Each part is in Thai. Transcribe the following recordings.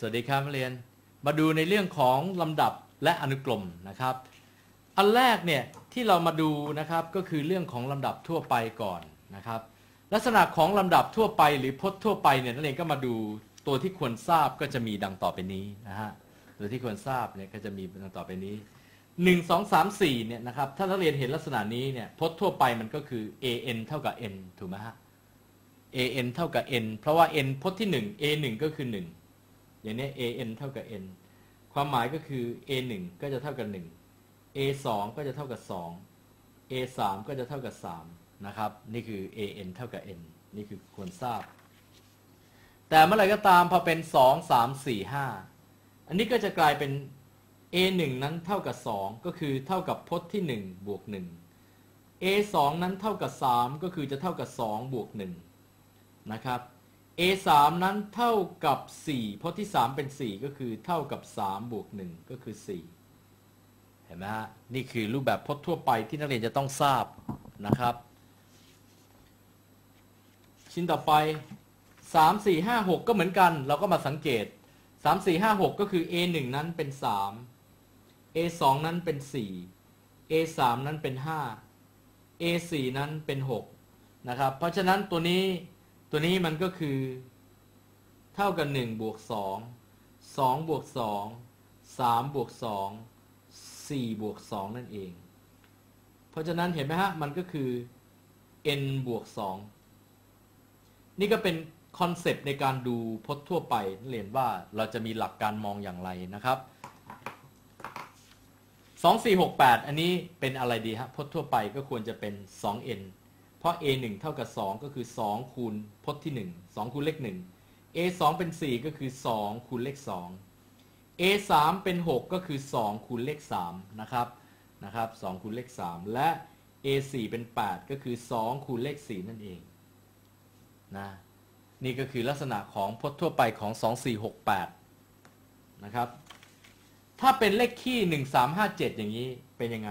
สวัสดีครับนักเรียน มาดูในเรื่องของลำดับและอนุกรมนะครับ อันแรกเนี่ยที่เรามาดูนะครับก็คือเรื่องของลำดับทั่วไปก่อนนะครับ ลักษณะของลำดับทั่วไปหรือพจน์ทั่วไปเนี่ยนักเรียนก็มาดูตัวที่ควรทราบก็จะมีดังต่อไปนี้นะฮะตัวที่ควรทราบเนี่ยก็จะมีดังต่อไปนี้หนึ่งสองสามสี่เนี่ยนะครับถ้านักเรียนเห็นลักษณะนี้เนี่ยพจน์ทั่วไปมันก็คือ an เท่ากับ n ถูกไหมฮะ an เท่ากับ n เพราะว่า n พจน์ที่ 1 a 1ก็คือ 1 อย่างนี้ an เท่ากับ n ความหมายก็คือ a 1ก็จะเท่ากับ 1 a 2ก็จะเท่ากับ 2 a 3ก็จะเท่ากับ 3 นะครับ นี่คือ an เท่ากับ n นี่คือควรทราบ แต่เมื่อไหร่ก็ตามพอเป็น 2 3 4 5 อันนี้ก็จะกลายเป็น a 1นั้นเท่ากับ 2 ก็คือเท่ากับพจน์ที่ 1 บวก 1 a 2นั้นเท่ากับ 3 ก็คือจะเท่ากับ 2 บวก 1 นะครับ a 3นั้นเท่ากับ4พจน์ที่ 3 เป็น 4 ก็คือเท่ากับ 3 บวก 1 ก็คือ 4 เห็นไหมฮะ นี่คือรูปแบบพจน์ทั่วไปที่นักเรียนจะต้องทราบนะครับ ชิ้นต่อไป 3 4 5 6 ก็เหมือนกัน เราก็มาสังเกต 3 4 5 6 ก็คือ a 1นั้นเป็น 3 a 2นั้นเป็น 4 a 3นั้นเป็น 5 a 4นั้นเป็น 6 นะครับ เพราะฉะนั้นตัวนี้ ตัวนี้มันก็คือ เท่ากับ1บวก2 2บวก2 3บวก2 4บวก2นั่นเอง เพราะฉะนั้นเห็นไหมฮะ มันก็คือ n บวก2นี่ก็เป็นคอนเซปต์ในการดูพจน์ทั่วไปเรียนว่าเราจะมีหลักการมองอย่างไรนะครับ2468 อันนี้เป็นอะไรดีฮะพจน์ทั่วไปก็ควรจะเป็น 2n เพ ราะ a 1เท่ากับ 2 ก็คือ 2 คูณพจน์ที่ 1 2 คูณเลข 1 a 2เป็น 4 ก็คือ 2 คูณเลข 2 a 3เป็น 6 ก็คือ 2 คูณเลข 3 นะครับนะครับ2คูณเลข 3 และ a 4เป็น 8 ก็คือ 2 คูณเลข 4 นั่นเองนะนี่ก็คือลักษณะของพจน์ทั่วไปของ 2468 นะครับ ถ้าเป็นเลขคี่ 1357 อย่างนี้เป็นยังไง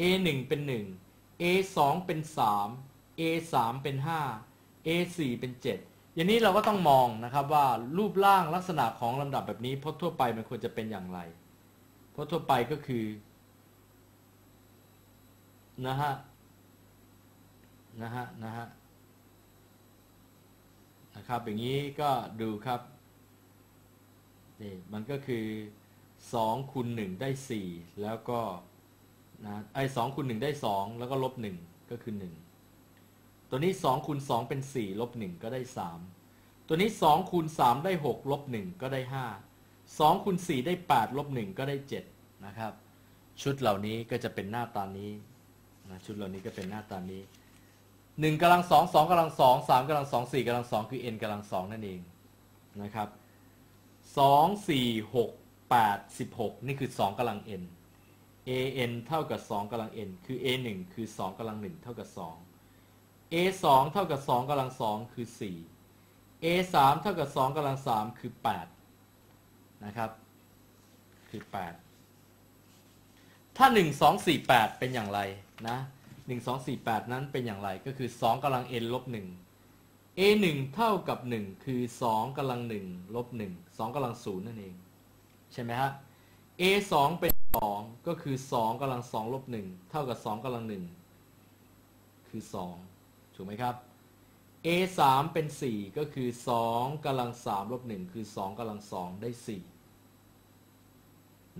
a 1เป็น 1 a 2เป็น 3 a 3เป็น 5 a 4เป็น 7 อย่างนี้เราก็ต้องมองนะครับว่ารูปร่างลักษณะของลำดับแบบนี้พจน์ทั่วไปมันควรจะเป็นอย่างไรพจน์ทั่วไปก็คือนะฮะนะฮะนะฮะนะครับอย่างนี้ก็ดูครับนี่มันก็คือ2คูณ1ได้ 4 แล้วก็นะไอ้สองคูณ1ได้ 2 แล้วก็ลบ1ก็คือ 1 ตัวนี้2คูณ2เป็น 4 ลบ 1 ก็ได้ 3 ตัวนี้2คูณ3ได้ 6 ลบ 1 ก็ได้ 5 2คูณ4ได้ 8 ลบ 1 ก็ได้ 7 นะครับ ชุดเหล่านี้ก็จะเป็นหน้าตานี้นะชุดเหล่านี้ก็เป็นหน้าตานี้หนึ่งกำลังสองสองกำลังสองสามกำลังสองสี่กำลังสองคือ n กำลังสองนั่นเองนะครับสองสี่หกแปดสิบหกนี่คือสองกำลัง n a n เท่ากับสองกำลัง n คือ a หนึ่งคือสองกำลังหนึ่งเท่ากับสอง a สองเท่ากับสองกำลังสองคือสี่ a สามเท่ากับสองกำลังสามคือแปดนะครับ คือแปดถ้าหนึ่งสองสี่แปดเป็นอย่างไรนะหนึ่งสองสี่แปดนั้นเป็นอย่างไรก็คือสองกำลัง n ลบหนึ่ง a หนึ่งเท่ากับหนึ่งคือสองกำลังหนึ่งลบหนึ่งสองกำลังศูนย์นั่นเอง ใช่ไหมฮะ a สองเป็นสองก็คือสองกำลังสองลบหนึ่งเท่ากับสองกำลังหนึ่งคือสอง ถูกไหมครับ a สามเป็นสี่ก็คือสองกำลังสามลบหนึ่งคือสองกำลังสองได้สี่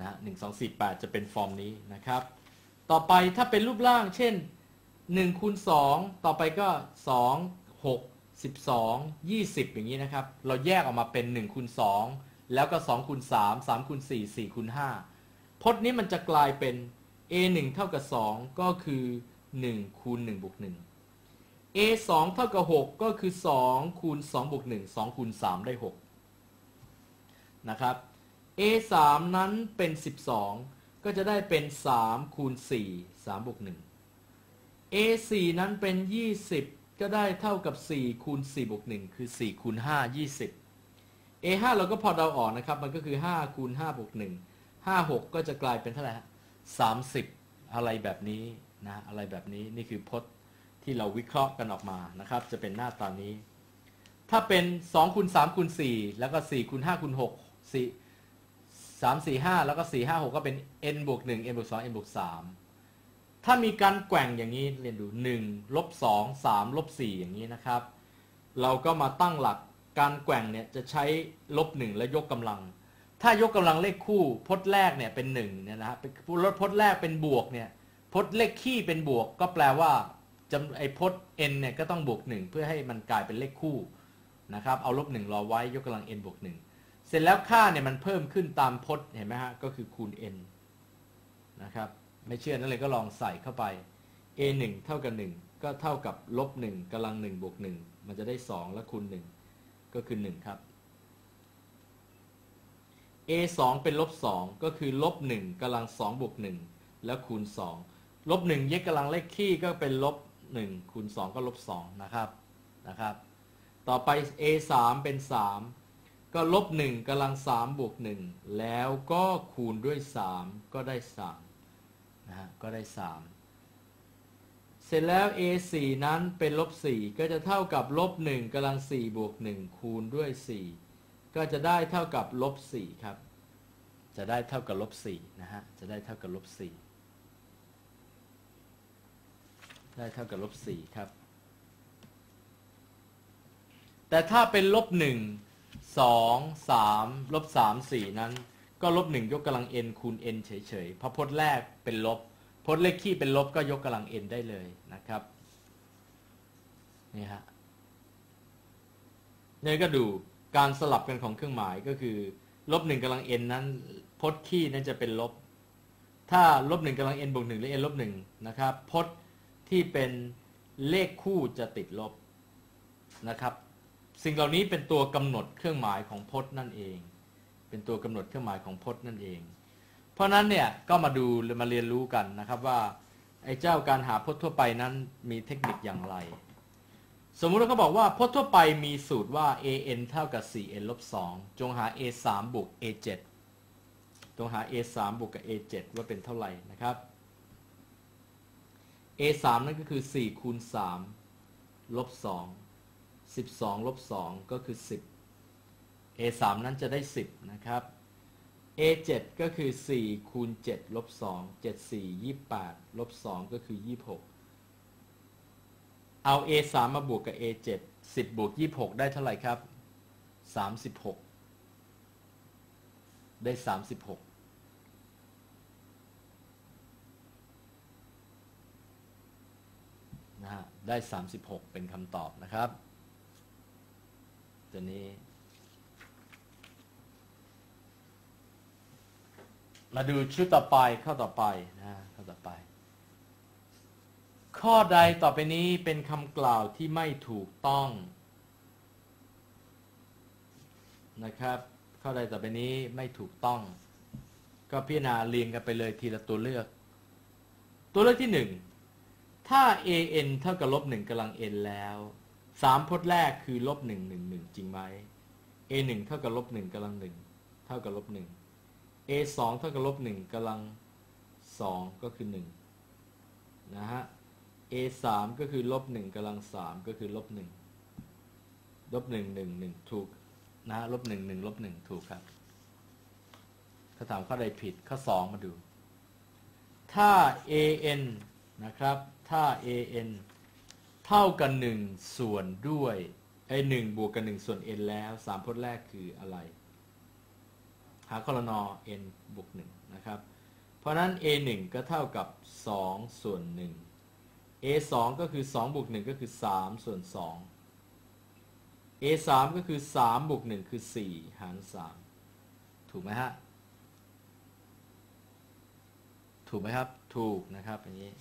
นะหนึ่งสองสี่แปดจะเป็นฟอร์มนี้นะครับ ต่อไปถ้าเป็นรูปร่าง เช่น1คูณ2ต่อไปก็ 2 6 12 20 อย่างนี้นะครับ เราแยกออกมาเป็น1คูณ2แล้วก็2คูณ3 3คูณ4 4คูณ5พจน์นี้มันจะกลายเป็น a 1เท่ากับ 2 ก็คือ1คูณ1บวก1 a 2เท่ากับ 6 ก็คือ 2 คูณ 2 บวก 1 2 คูณ 3 ได้ 6 นะครับ a 3นั้นเป็น 12 ก็จะได้เป็น 3 คูณ 4 3 บวก 1 a 4นั้นเป็น 20 ก็ได้เท่ากับ 4 คูณ 4 บวก 1 คือ 4 คูณ 5 20 a 5เราก็พอเดาออกนะครับ มันก็คือ 5 คูณ 5 บวก 1 5 6 ก็จะกลายเป็นเท่าไหร่ฮะ30 อะไรแบบนี้นะ อะไรแบบนี้ นี่คือพจน์ ที่เราวิเคราะห์กันออกมานะครับ จะเป็นหน้าตานี้ ถ้าเป็น2คูณ3คูณ4แล้วก็4คูณ5คูณ6สี่สามสี่ห้าแล้วก็สี่ห้าหกก็เป็น n บวกหนึ่ง n บวกสอง n บวกสามถ้ามีการแกว่งอย่างนี้เรียนดูหนึ่งลบสองสามลบสี่อย่างนี้นะครับ เราก็มาตั้งหลักการแกว่งเนี่ยจะใช้ลบหนึ่งและยกกำลัง ถ้ายกกำลังเลขคู่พจน์แรกเนี่ยเป็นหนึ่งเนี่ยนะฮะพจน์แรกเป็นบวกเนี่ยพจน์เลขคี่เป็นบวก ก็แปลว่า จำไอ้พจน์ n เนี่ยก็ต้องบวกหนึ่งเพื่อให้มันกลายเป็นเลขคู่นะครับเอาลบหนึ่งรอไว้ยกกำลัง n บวกหนึ่งเสร็จแล้วค่าเนี่ยมันเพิ่มขึ้นตามพจน์เห็นไหมฮะก็คือคูณ n นะครับไม่เชื่อนั่นเลยก็ลองใส่เข้าไป a 1เท่ากับ 1 ก็เท่ากับลบ1กำลัง1บวก1มันจะได้ 2 แล้วคูณ 1 ก็คือ 1 ครับ a 2เป็นลบ 2 ก็คือลบ1กำลัง2บวก1แล้วคูณ 2 ลบ1ยกกำลังเลขคี่ก็เป็นลบ 1คูณ2ก็ลบ2นะครับนะครับ ต่อไป a 3เป็น 3 ก็ลบ1กำลัง3บวก1แล้วก็คูณด้วย 3 ก็ได้3นะฮะก็ได้ 3 เสร็จแล้ว a 4นั้นเป็นลบ4ก็จะเท่ากับลบ1กำลัง4บวก1คูณด้วย 4 ก็จะได้เท่ากับลบ4ครับ จะได้เท่ากับลบ4นะฮะจะได้เท่ากับลบ4 ได้เท่ากับลบ4ครับ แต่ถ้าเป็นลบ1 2 3ลบ3 4นั้น ก็ลบ1ยกกำลัง n คูณ n เฉยๆเพราะพจน์แรกเป็นลบพจน์เลขคี่เป็นลบก็ยกกำลัง n ได้เลยนะครับนี่ฮะนี่ก็ดูการสลับกันของเครื่องหมายก็คือลบหนึ่งกำลัง n นั้นพจน์คี่นั้นจะเป็นลบ ถ้าลบหนึ่งกำลัง n บวกหนึ่งหรือ n ลบหนึ่งนะครับพจน์ ที่เป็นเลขคู่จะติดลบนะครับ สิ่งเหล่านี้เป็นตัวกำหนดเครื่องหมายของพจน์นั่นเอง เป็นตัวกำหนดเครื่องหมายของพจน์นั่นเอง เพราะนั้นเนี่ยก็มาดูมาเรียนรู้กันนะครับว่าไอ้เจ้าการหาพจน์ทั่วไปนั้นมีเทคนิคอย่างไร สมมุติว่าเขาบอกว่าพจน์ทั่วไปมีสูตรว่า an เท่ากับ 4n ลบ2จงหา a 3บวก a 7จงหา a 3บวกกับ a 7ว่าเป็นเท่าไหร่นะครับ a 3นั่นก็คือ 4 คูณ 3 ลบ 2 12 ลบ 2 ก็คือ 10 a 3นั้นจะได้ 10 นะครับ a 7ก็คือ 4 คูณ 7 ลบ 2 7 4 28 ลบ 2 ก็คือ 26 เอา a 3มาบวกกับ a 7 10 บวก 26 ได้เท่าไหร่ครับ 36 ได้ 36 นะฮะ ได้ 36 เป็นคำตอบนะครับ ตัวนี้ มาดูชุดต่อไปข้อต่อไปนะข้อต่อไป ข้อใดต่อไปนี้เป็นคำกล่าวที่ไม่ถูกต้องนะครับ ข้อใดต่อไปนี้ไม่ถูกต้อง ก็พิจารณาเรียงกันไปเลยทีละตัวเลือก ตัวเลือกที่หนึ่ง ถ้า an เท่ากับลบหนึ่งกำลัง n แล้วสามพจน์แรกคือลบหนึ่งหนึ่งหนึ่งจริงไหม a หนึ่งเท่ากับลบหนึ่งกำลังหนึ่งเท่ากับลบหนึ่ง a สองเท่ากับลบหนึ่งกำลังสองก็คือหนึ่งนะฮะ a สามก็คือลบหนึ่งกำลังสามก็คือลบหนึ่งลบหนึ่งหนึ่งหนึ่งถูกนะฮะลบหนึ่งหนึ่งลบหนึ่งถูกครับถ้าถามข้อใดผิดข้อสองมาดู ถ้า an นะครับ ถ้า an เท่ากับหนึ่งส่วนด้วยไอ้หนึ่งบวกกับหนึ่งส่วน n แล้วสามพจน์แรกคืออะไรหาคอลนอ n บวกหนึ่งนะครับ เพราะนั้น a 1ก็เท่ากับ 2 ส่วน 1 a 2ก็คือ 2 บวก 1 ก็คือ 3 ส่วน 2 a 3ก็คือ 3 บวก 1 คือ 4 หาร 3 ถูกไหมฮะ ถูกไหมครับ ถูกนะครับอย่างนี้